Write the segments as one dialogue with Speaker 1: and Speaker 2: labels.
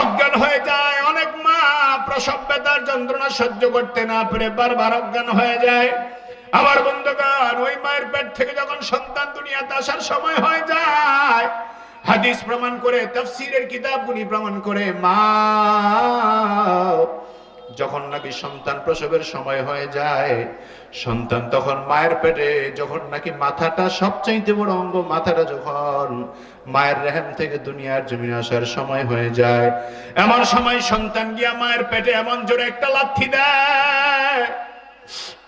Speaker 1: অজ্ঞান হয়ে যায়, অনেক মা প্রসব বেতার যন্ত্রণা সহ্য করতে না পেরে বারবার অজ্ঞান হয়ে যায়। আমার বন্ধুগণ, ওই মায়ের পেট থেকে যখন সন্তান দুনিয়াতে আসার সময় হয়ে যায়, হাদিস প্রমাণ করে, তফসিরের কিতাবগুলি প্রমাণ করে, মা যখন নাকি সন্তান প্রসবের সময় হয়ে যায়, সন্তান তখন মায়ের পেটে যখন নাকি মাথাটা সবচাইতে বড় অঙ্গ, মাথাটা যখন মায়ের রেহেম থেকে দুনিয়ার জমিনে আসার সময় হয়ে যায়, এমন সময় সন্তান গিয়া মায়ের পেটে এমন জোরে একটা লাথি দেয়।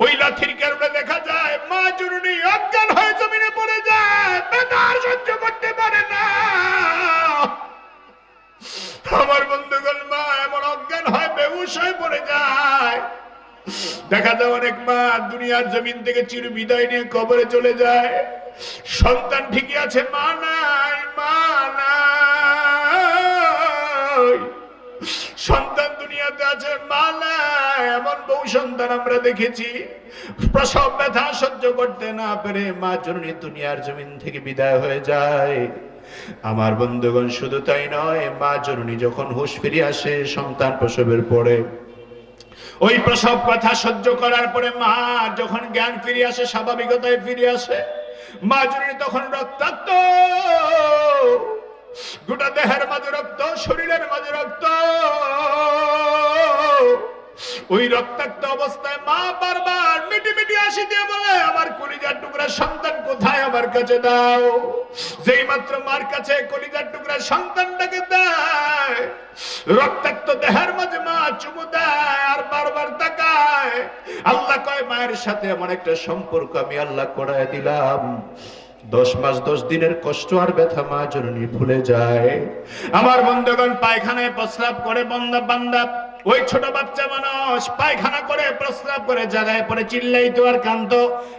Speaker 1: ওই লাথির কারণে দেখা যায়, মা জরুরি অজ্ঞান হয়ে জমিনে পড়ে যায় বেতার সহ্য করতে পারে না। আমার অজ্ঞান হয়ে পড়ে যায়। দেখা যায় অনেক মা দুনিয়ার জমিন থেকে চির বিদায় নিয়ে কবরে চলে যায়। সন্তান ঠিকই আছে, মা নাই মা নাই। সন্তান দুনিয়াতে আছে, মা নাই। এমন বউ সন্তান আমরা দেখেছি। প্রসব ব্যথা সহ্য করতে না পেরে মা জননী দুনিয়ার জমিন থেকে বিদায় হয়ে যায়। আমার বন্ধুগণ, শুধু তাই নয়, মা জননী যখন হুঁশ ফিরে আসে সন্তান প্রসবের পরে, ওই প্রসব কথা সহ্য করার পরে মা যখন জ্ঞান ফিরে আসে, স্বাভাবিকতায় ফিরে আসে, মা জননী তখন রক্তাক্ত। গোটা দেহের মাঝে রক্ত, শরীরের মাঝে রক্ত। ওই রক্তাক্ত অবস্থায় মা বারবার মিটি মিটি আসি দিয়ে বলে, আমার কলিজার টুকরা সন্তান কোথায় আমার কাছে দাও? যেই মাত্র মার কাছে কলিজার টুকরা সন্তানটাকে দেয়, রক্তাক্ত দেহের মাঝে মা চুমু দেয় আর বারবার তাকায়। আল্লাহ কয়, মায়ের সাথে এমন একটা সম্পর্ক আমি আল্লাহ করায় দিলাম। দশ মাস দশ দিনের কষ্ট আর ব্যথা মা জননী ভুলে যায়। আমার বন্ধুগণ পায়খানায় প্রস্রাব করে বন্দা বান্দা ওই ছোট বাচ্চা মানুষ পায়খানা করে, প্রস্রাব করে, জায়গায় পরে চিল্লাইতো আর কান্ত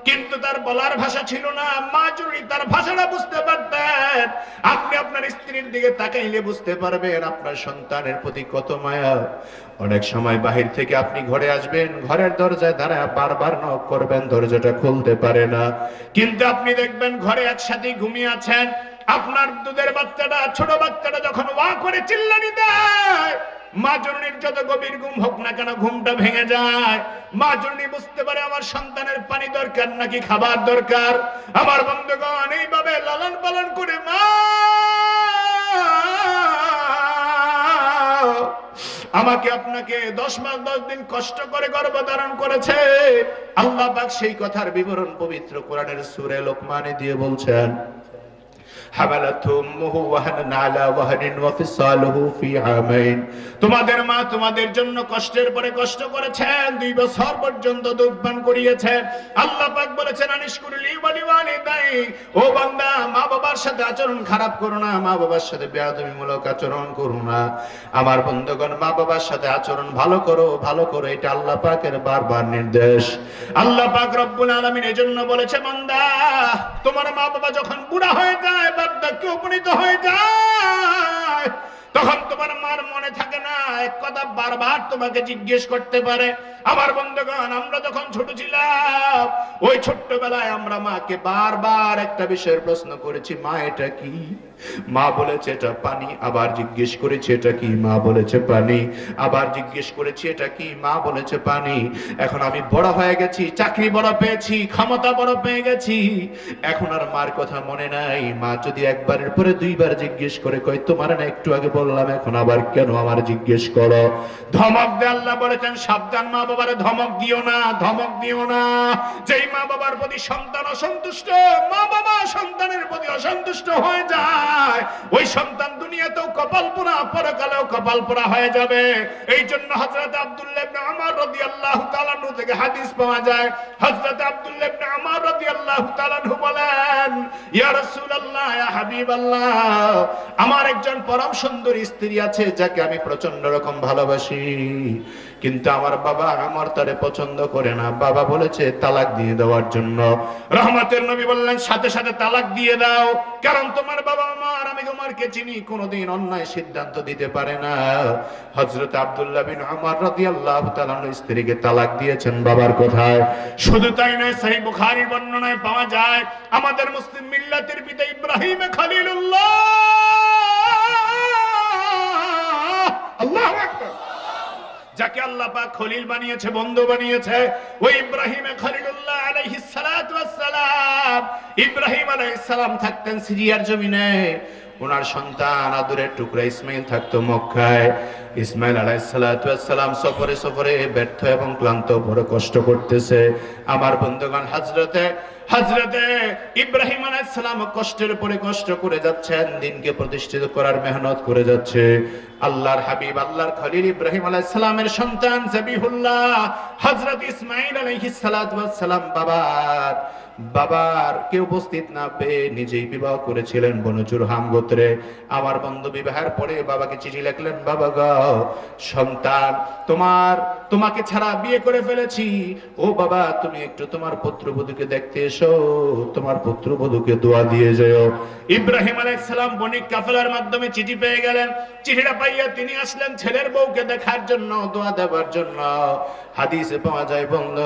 Speaker 1: কিন্তু তার বলার ভাষা ছিল না। মা জননী তার ভাষাটা বুঝতে পারতেন, আপনি আপনার স্ত্রীর দিকে তাকাইলে বুঝতে পারবেন আপনার সন্তানের প্রতি কত মায়া। অনেক সময় বাহির থেকে আপনি ঘরে আসবেন, ঘরের দরজায় দাঁড়ায় বারবার নক করবেন, দরজাটা খুলতে পারে না। কিন্তু আপনি দেখবেন ঘরে একসাথে ঘুমিয়ে আছেন আপনার দুধের বাচ্চাটা, ছোট বাচ্চাটা যখন ওয়া করে চিল্লানি দেয় যত গভীর ঘুম হোক না কেন ঘুমটা ভেঙে যায়। বুঝতে পারে আমার সন্তানের পানি দরকার নাকি খাবার দরকার। আমার লালন পালন করে মা, আমাকে আপনাকে দশ মাস দশ দিন কষ্ট করে গর্ভধারণ করেছে। আল্লাহ সেই কথার বিবরণ পবিত্র কোরআনের সুরে লোকমানে দিয়ে বলছেন তোমাদের মা তোমাদের জন্য কষ্টের পরে কষ্ট করেছেন, দুই বছর পর্যন্ত দুধ করিয়েছেন আল্লাহ পাক বলেছেন আনিশকুরলি ওয়ালি ওয়ালিদাই। ও বান্দা, মা বাবার সাথে আচরণ খারাপ করো না, মা বাবার সাথে বেয়াদবিমূলক আচরণ করো না। আমার বন্ধুগণ, মা বাবার সাথে আচরণ ভালো করো ভালো করো, এটা আল্লাহ পাকের বারবার নির্দেশ। আল্লাহ পাক রব্বুল আলামিন এজন্য বলেছে, বান্দা, তোমার মা বাবা যখন বুড়া হয়ে যায় বার্ধক্যে উপনীত হয়ে যায়। তখন তোমার মার মনে থাকে না, এক কথা বারবার তোমাকে জিজ্ঞেস করতে পারে। আমার বন্ধুগণ, আমরা যখন ছোট ছিলাম, ওই ছোট্টবেলায় আমরা মাকে বারবার একটা বিষয়ের প্রশ্ন করেছি, মা, এটা কি? মা বলেছে, এটা পানি। আবার জিজ্ঞেস করেছি, এটা কি? মা বলেছে, পানি। আবার জিজ্ঞেস করেছি, এটা কি? মা বলেছে, পানি। এখন আমি বড় হয়ে গেছি, চাকরি বড় পেয়েছি, ক্ষমতা বড় পেয়ে গেছি। এখন আর মার কথা মনে নাই। মা যদি একবারের পরে দুইবার জিজ্ঞেস করে, কই, তোমার না একটু আগে বললাম, এখন আবার কেন আমার জিজ্ঞেস করো? ধমক দে আল্লাহ বলেছেন, সাবধান মা বাবারে, ধমক দিও না, ধমক দিও না। যেই মা বাবার প্রতি সন্তান অসন্তুষ্ট, মা বাবা সন্তানের প্রতি অসন্তুষ্ট হয়ে যায়। ওই সন্তান দুনিয়াতেও কপাল পোড়া পরকালেও কপাল পোড়া হয়ে যাবে। এই জন্য হযরত আব্দুল্লাহ ইবনে আমর রাদিয়াল্লাহু তাআলা আনহু থেকে হাদিস পাওয়া যায়। হযরত আব্দুল্লাহ ইবনে আমর রাদিয়াল্লাহু তাআলা বলেন, ইয়া হাবিবাল্লাহ। আমার একজন পরম সুন্দর স্ত্রী আছে, যাকে আমি প্রচণ্ড রকম ভালোবাসি। কিন্তু আমার বাবা আমার তারে পছন্দ করে না। বাবা বলেছে, তালাক দিয়ে দেওয়ার জন্য। রহমতের নবী বললেন, সাথে সাথে তালাক দিয়ে দাও। কারণ তোমার বাবা আমার অন্যায় সিদ্ধান্ত দিতে পারে না। হজরত বিন আমার আল্লাহ স্ত্রীকে তালাক দিয়েছেন, বাবার কোথায়? শুধু তাই নয় সেই বুখারি বর্ণনায় পাওয়া যায়, আমাদের মুসলিম মিল্লাতের পিতা ইব্রাহিম খালিলুল্লাহ। আল্লাহ যাকে আল্লাহ পাক খলিল বানিয়েছে, বন্ধু বানিয়েছে, ওই ইব্রাহিম খলিলুল্লাহ আলাইহিস সালাম। ইব্রাহিম আলাইহিস সালাম থাকতেন সিরিয়ার জমিনে। ওনার সন্তান আদরের টুকরা ইসমাইল থাকতো মক্কায়। ইসমাইল আলাইসালাম সফরে সফরে ব্যর্থ এবং ক্লান্ত, বড় কষ্ট করতেছে। আমার বন্ধুগণ হাজরতে হাজরতে ইব্রাহিম কষ্টের পরে কষ্ট করে যাচ্ছেন, দিনকে প্রতিষ্ঠিত করার মেহনত করে যাচ্ছে। আল্লাহর হাবিব, আল্লাহর খলিল ইব্রাহিম আলাইসালামের সন্তান জাবিহুল্লাহ হজরত ইসমাইল বাবার বাবার কে উপস্থিত না পেয়ে নিজেই বিবাহ করেছিলেন বনচুর হাম গোত্রে আমার বন্ধু বিবাহের পরে বাবাকে চিঠি লিখলেন, বাবা গাও সন্তান, তোমার, তোমাকে ছাড়া বিয়ে করে ফেলেছি। ও বাবা, তুমি একটু তোমার পুত্রবধূকে দেখতে এসো। তোমার পুত্রবধূকে দোয়া দিয়ে যেও। ইব্রাহিম আলাইহিস সালাম বণিক কাফেলার মাধ্যমে চিঠি পেয়ে গেলেন। চিঠিটা পাইয়া তিনি আসলেন ছেলের বউকে দেখার জন্য, দোয়া দেওয়ার জন্য। হাদিসে পাওয়া যায়, বন্ধ,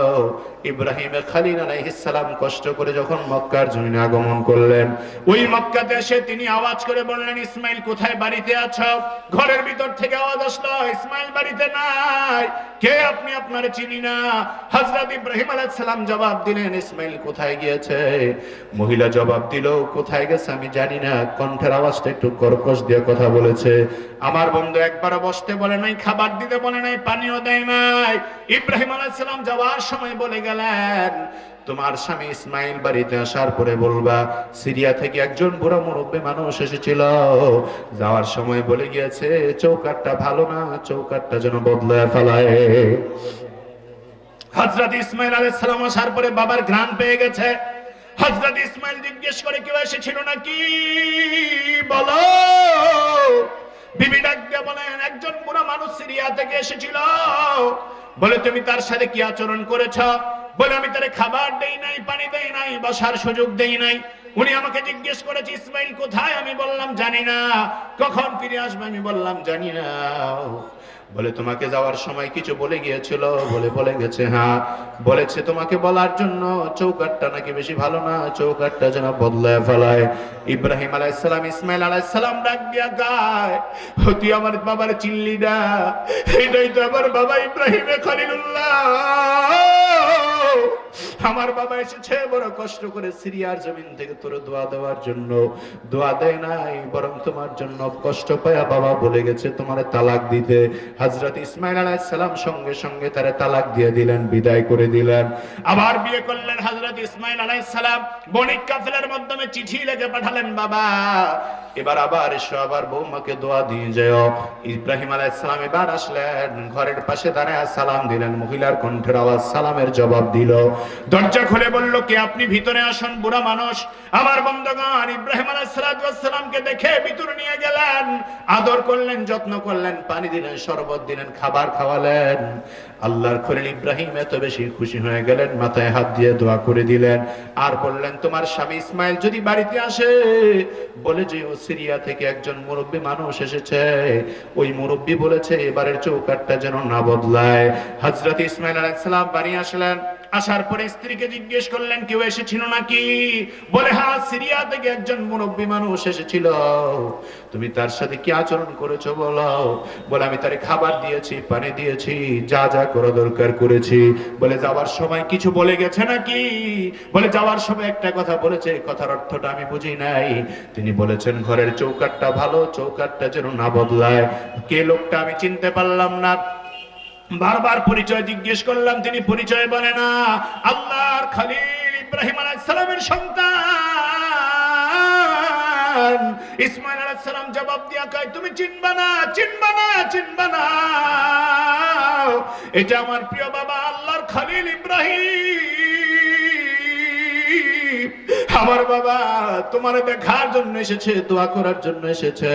Speaker 1: ইব্রাহিম খালিল আলাইহিস সালাম কষ্ট করে যখন মক্কার জমিনে আগমন করলেন, ওই মক্কাতে এসে তিনি আওয়াজ করে বললেন, ইসমাইল, কোথায় বাড়িতে আছো? ঘরের ভিতর থেকে আওয়াজ আসলো, ইসমাইল, বাড়িতে নাই। কে আপনি? আপনার চিনি না। হযরত ইব্রাহিম আলাইহিস সালাম জবাব দিলেন, ইসমাইল, কোথায় গিয়েছে? মহিলা জবাব দিল, কোথায় গেছে আমি জানি না। কণ্ঠের আওয়াজটা একটু কর্কশ দিয়ে কথা বলেছে। আমার বন্ধু একবারও বসতে বলে নাই, খাবার দিতে বলে নাই, পানিও দেয় নাই। ইব্রাহিম আলাইহিস সালাম যাওয়ার সময় বলে গেলেন তোমার স্বামী ইসমাইল বাড়িতে আসার পরে বলবা, সিরিয়া থেকে একজন বুড়ো মুরব্বী মানুষ এসেছিল। যাওয়ার সময় বলে গিয়েছে চৌকাটটা ভালো না চৌকাটটা যেন বদলায় ফেলায়। হজরত ইসমাইল আলাইহিস সালাম আসার পরে বাবার ঘ্রাণ পেয়ে গেছে। হজরত ইসমাইল জিজ্ঞেস করে, কেউ এসেছিল নাকি? বলো। ডাক বলেন, একজন বুড়া মানুষ সিরিয়া থেকে এসেছিল। বলে, তুমি তার সাথে কি আচরণ করেছ? বলে, আমি তারে খাবার দেই নাই, পানি দেই নাই, বসার সুযোগ দেই নাই। উনি আমাকে জিজ্ঞেস করেছে, ইসমাইল, কোথায়? আমি বললাম, জানি না। কখন ফিরে আসবে? আমি বললাম, জানি না। বলে, তোমাকে যাওয়ার সময় কিছু বলে গিয়েছিল? বলে বলে গেছে হ্যাঁ। বলেছে, তোমাকে বলার জন্য চৌকাটটা নাকি বেশি ভালো না? চৌকাটটা যেন বদলায় ফেলায়। ইব্রাহিম আলাইসালাম ইসমাইল আলাইসালাম ডাক দিয়া গায় তুই আমার বাবার চিল্লি না? এটাই তো আমার বাবা ইব্রাহিমে খলিলুল্লাহ। আমার বাবা এসেছে বড় কষ্ট করে সিরিয়ার জমিন থেকে তোর দোয়া দেওয়ার জন্য। দোয়া দেয় নাই, বরং তোমার জন্য কষ্ট পায়া বাবা বলে গেছে তোমার তালাক দিতে। হজরত ইসমাইল আলাইহিস সালাম সঙ্গে সঙ্গে তারে তালাক দিয়ে দিলেন, বিদায় করে দিলেন। আবার বিয়ে করলেন হজরত ইসমাইল আলাইহিস সালাম। বণিক কাফেলার মাধ্যমে চিঠি লিখে পাঠালেন, বাবা, এবার আবার এসো, আবার বৌমাকে দোয়া দিয়ে যাও। ইব্রাহিম আলাইহিস সালাম এবার আসলেন, ঘরের পাশে দাঁড়ায় সালাম দিলেন, মহিলার কণ্ঠের আওয়াজ সালামের জবাব দিল। দরজা খুলে বলল, কে আপনি? ভিতরে আসুন, বুড়া মানুষ। আমার বন্ধগণ, ইব্রাহিম আলাইসালামকে দেখে ভিতরে নিয়ে গেলেন, আদর করলেন, যত্ন করলেন, পানি দিলেন শরবত দিলেন খাবার খাওয়ালেন। আল্লাহর খলিল ইব্রাহিম এত বেশি খুশি হয়ে গেলেন, মাথায় হাত দিয়ে দোয়া করে দিলেন। আর বললেন, তোমার স্বামী ইসমাইল যদি বাড়িতে আসে, বলে যে ও সিরিয়া থেকে একজন মুরব্বী মানুষ এসেছে, ওই মুরব্বী বলেছে, এবারের চৌকাটটা যেন না বদলায়। হজরত ইসমাইল আলাইসালাম বাড়ি আসলেন। আসার পরে স্ত্রীকে জিজ্ঞেস করলেন, কেউ এসেছিল নাকি? বলে হ্যাঁ সিরিয়া থেকে একজন মুরব্বী মানুষ এসেছিল। তুমি তার সাথে কি আচরণ করেছ বলো? বলে, আমি তারে খাবার দিয়েছি, পানি দিয়েছি, যা যা করা দরকার করেছি। বলে, যাওয়ার সময় কিছু বলে গেছে নাকি? বলে, যাওয়ার সময় একটা কথা বলেছে কথার অর্থটা আমি বুঝি নাই। তিনি বলেছেন, ঘরের চৌকাটটা ভালো, চৌকাটটা যেন না বদলায়। কে লোকটা আমি চিনতে পারলাম না। বারবার পরিচয় জিজ্ঞেস করলাম, তিনি পরিচয় বলে না। আল্লাহর খালিল ইব্রাহিম আলাইহিস সালামের সন্তান। ইসমাইল আলাইহিস সালাম জবাব দিয়া কয়, তুমি চিনবা না চিনবা না চিনবা না। এটা আমার প্রিয় বাবা, আল্লাহর খালিল ইব্রাহিম। আমার বাবা তোমার দেখার জন্য এসেছে, দোয়া করার জন্য এসেছে।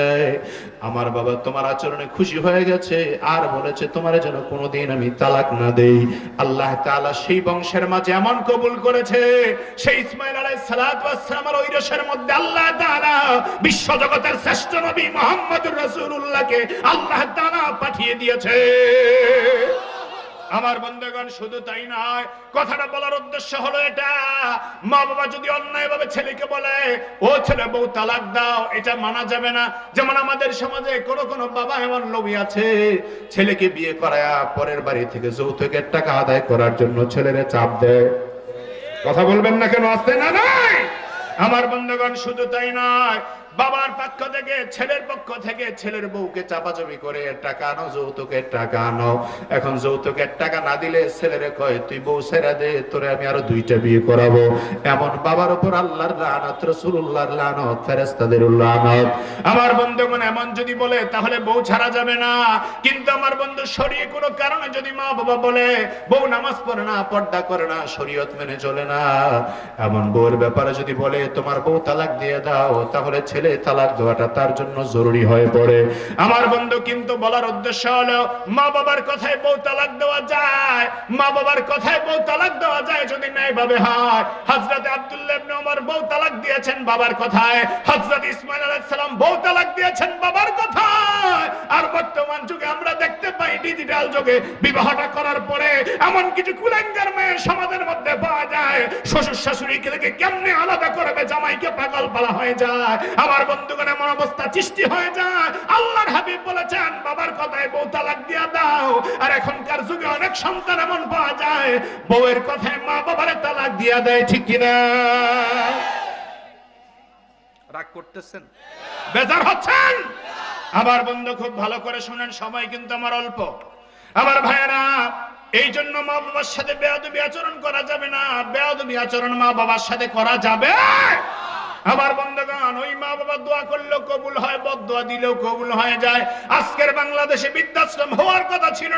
Speaker 1: আমার বাবা তোমার আচরণে খুশি হয়ে গেছে আর বলেছে, তোমার যেন কোনোদিন আমি তালাক না দেই। আল্লাহ তাআলা সেই বংশের মাঝে এমন কবুল করেছে, সেই ইসমাইল আলাইহিস সালাতু ওয়াস সালামের ঐরসের মধ্যে আল্লাহ তাআলা বিশ্ব জগতের শ্রেষ্ঠ নবী মুহাম্মদুর রাসূলুল্লাহকে আল্লাহ তাআলা পাঠিয়ে দিয়েছে। আমার বন্ধুগণ, শুধু তাই নয়, কথাটা বলার উদ্দেশ্য হলো এটা। মা বাবা যদি অন্যায় ভাবে ছেলেকে বলে, ও ছেলে বউ, তালাক দাও, এটা মানা যাবে না। যেমন আমাদের সমাজে কোনো কোনো বাবা এমন লোভী আছে, ছেলেকে বিয়ে করায়া পরের বাড়ি থেকে যৌতুকের টাকা আদায় করার জন্য ছেলেরে চাপ দেয়। কথা বলবেন না কেন? আসতে না নাই আমার বন্ধুগণ, শুধু তাই নয় বাবার পক্ষ থেকে, ছেলের পক্ষ থেকে ছেলের বউকে চাপাচাপি করে, টাকা আনো যৌতুকের টাকা আনো এখন যৌতুকের টাকা না দিলে ছেলেরে কয়, তুই বউ ছেড়া দে, তোরে আমি আরও দুইটা বিয়ে করাবো। এমন বাবার উপর আল্লাহর লানত রসুল্লাহর লানত ফেরেস্তাদের লানত। আমার বন্ধুগণ, এমন যদি বলে, তাহলে বউ ছাড়া যাবে না। কিন্তু আমার বন্ধু সরিয়ে কোনো কারণে যদি মা বাবা বলে, বউ নামাজ পড়ে না, পর্দা করে না, শরীয়ত মেনে চলে না। এমন বউর ব্যাপারে যদি বলে, তোমার বউ তালাক দিয়ে দাও, তাহলে ছেলে তালাক দেওয়াটা তার জন্য জরুরি হয়ে পড়ে। আমার বন্ধু কিন্তু বলার উদ্দেশ্য হলো, মা বাবার কথায় বউ তালাক দেওয়া যায়, মা বাবার কথায় বউ তালাক দেওয়া যায় যদি ন্যায় ভাবে হয়। হযরত আব্দুল্লাহ ইবনে ওমর বউ তালাক দিয়েছেন বাবার কথায়, হযরত ইসমাইল আলাইহিস সালাম বউ তালাক দিয়েছেন বাবার কথায়। আর বর্তমান যুগে আমরা দেখতে পাই ডিজিটাল যুগে বিবাহটা করার পরে এমন কিছু কুলাঙ্গার মেয়ে সমাজের মধ্যে পাওয়া যায়, শ্বশুর শাশুড়িকে থেকে কেমনে আলাদা করবে জামাইকে পাগল পালা হয়ে যায়। আমার বন্ধুগণ এমন অবস্থা সৃষ্টি হয়ে যায়। আল্লাহর হাবিব বলেছেন, বাবার কথায় বউ তালাক দিয়া দাও। আর এখনকার যুগে অনেক সন্তান এমন পাওয়া যায়, বউয়ের কথায় মা বাবারে তালাক দিয়া দেয়, ঠিক কিনা? রাগ করতেছেন? বেজার হচ্ছেন? আমার বন্ধু খুব ভালো করে শুনেন, সময় কিন্তু আমার অল্প। আমার ভাইয়েরা, এই জন্য মা বাবার সাথে বেয়াদবি আচরণ করা যাবে না। বেয়াদবি আচরণ মা বাবার সাথে করা যাবে। আমার বন্ধগান ওই মা বাবা দোয়া করলেও কবুল হয় বদ দোয়া দিলেও কবুল হয়ে যায়। আজকের বাংলাদেশে বৃদ্ধাশ্রম হওয়ার কথা ছিল